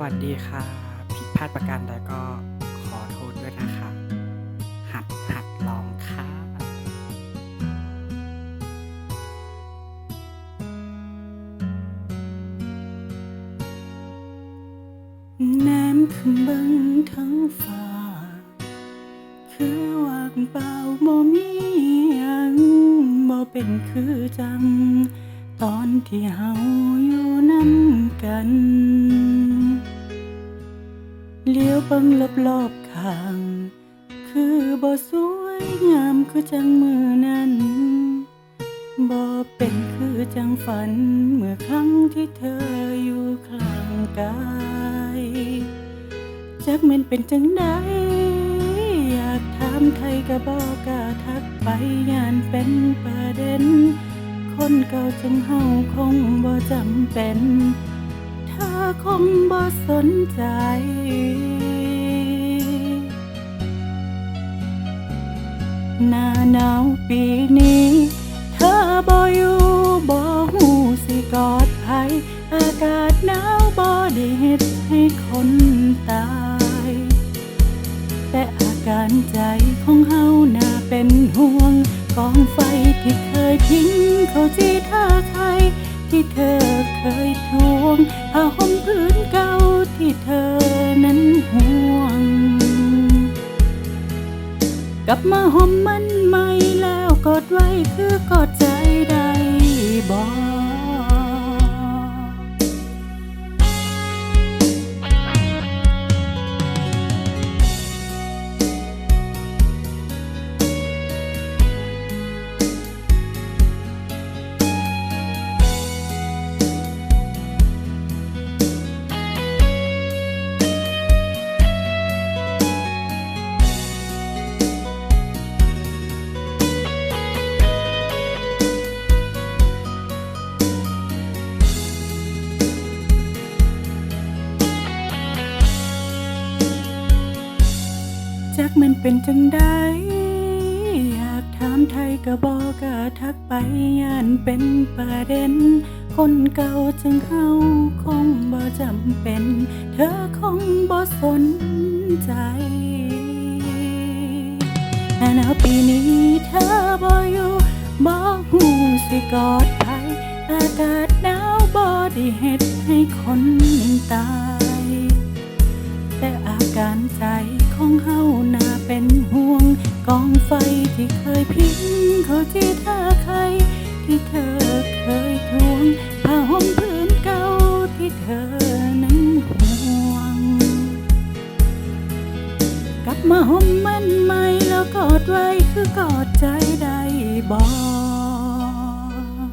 วัสดีค่ะ ผิดพลาดประการใดก็ขอโทษด้วยนะคะ หัดหัดลองค่ะแนมขึ้นเบิ่งทั้งฟ้า คือว่างเปล่าบ่มีหยังบ่เป็นคือจัง ตอนที่เฮาอยู่นํกัน เลี้ยวเบิ่งรอบๆข้าง คือบ่สวยงามคือจังมือนั้นบ่เป็นคือจังฝันเมื่อครั้งที่เธออยู่ข้างกายจักม่นเป็นจังไดอยากถามไทยก็บอกกาทักไปย่านเป็นประเด็น คนเก่าจังเฮาคงบ่จำเป็น เธอคงบ่สนใจ ปีนี้ เธอบ่อยู่บ่หูสิกอดไผอากาศหนาวบ่ได้เฮ็ดให้คนตาย แต่อาการใจของเฮาน่าเป็นห่วงกองไฟที่เคยทิ้งเขาจีท่าใครที่เธอเคยทวงผ้าห่มพื้นเก่าที่เธอนั้นห่วง กลับมาห่มมันใหม่ กดไว้คือกดใจ กมันเป็นจังได้อยากถามไทยก็บอกกล้าทักไปย่านเป็นประเด็น คนเก่าจังเฮาคงบ่จำเป็น เธอคงบ่สนใจหน้าหนาวปีนี้เธอบ่อยู่บ่หูสิกอดไผอากาศหนาวบ่ได้เฮ็ดให้คนตาย กองไฟที่เคยพิงเขาที่ท่าใคร ที่เธอเคยทวงผ้าห่มพื้นเก่าที่เธอนั้นห่วง กลับมาห่มมันใหม่แล้วกอดไว้คือกอดใจได้บอก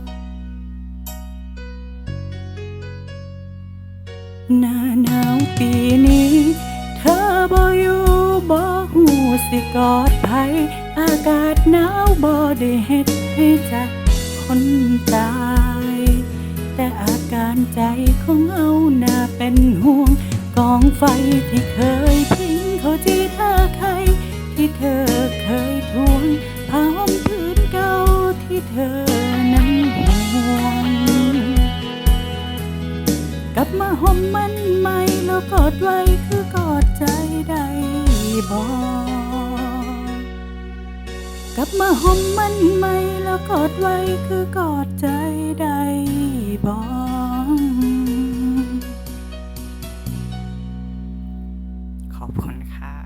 หน้าหนาวปีนี้ เธอบ่อยู่บ่ สิกอดไผอากาศหนาวบ่ได้เฮ็ดให้ใจคนตาย แต่อาการใจของเอาน่าเป็นห่วง กองไฟที่เคยพิงเขาที่ท่าใคร ที่เธอเคยทวงผ้าห่มพื้นเก่าที่เธอนั้นห่วง กลับมาห่มมันใหม่แล้วกอดไว้คือกอดใจได้บอก กลับมาห่มมันใหม่แล้วกอดไว้คือกอดใจได้บอขอบคุณค่ะ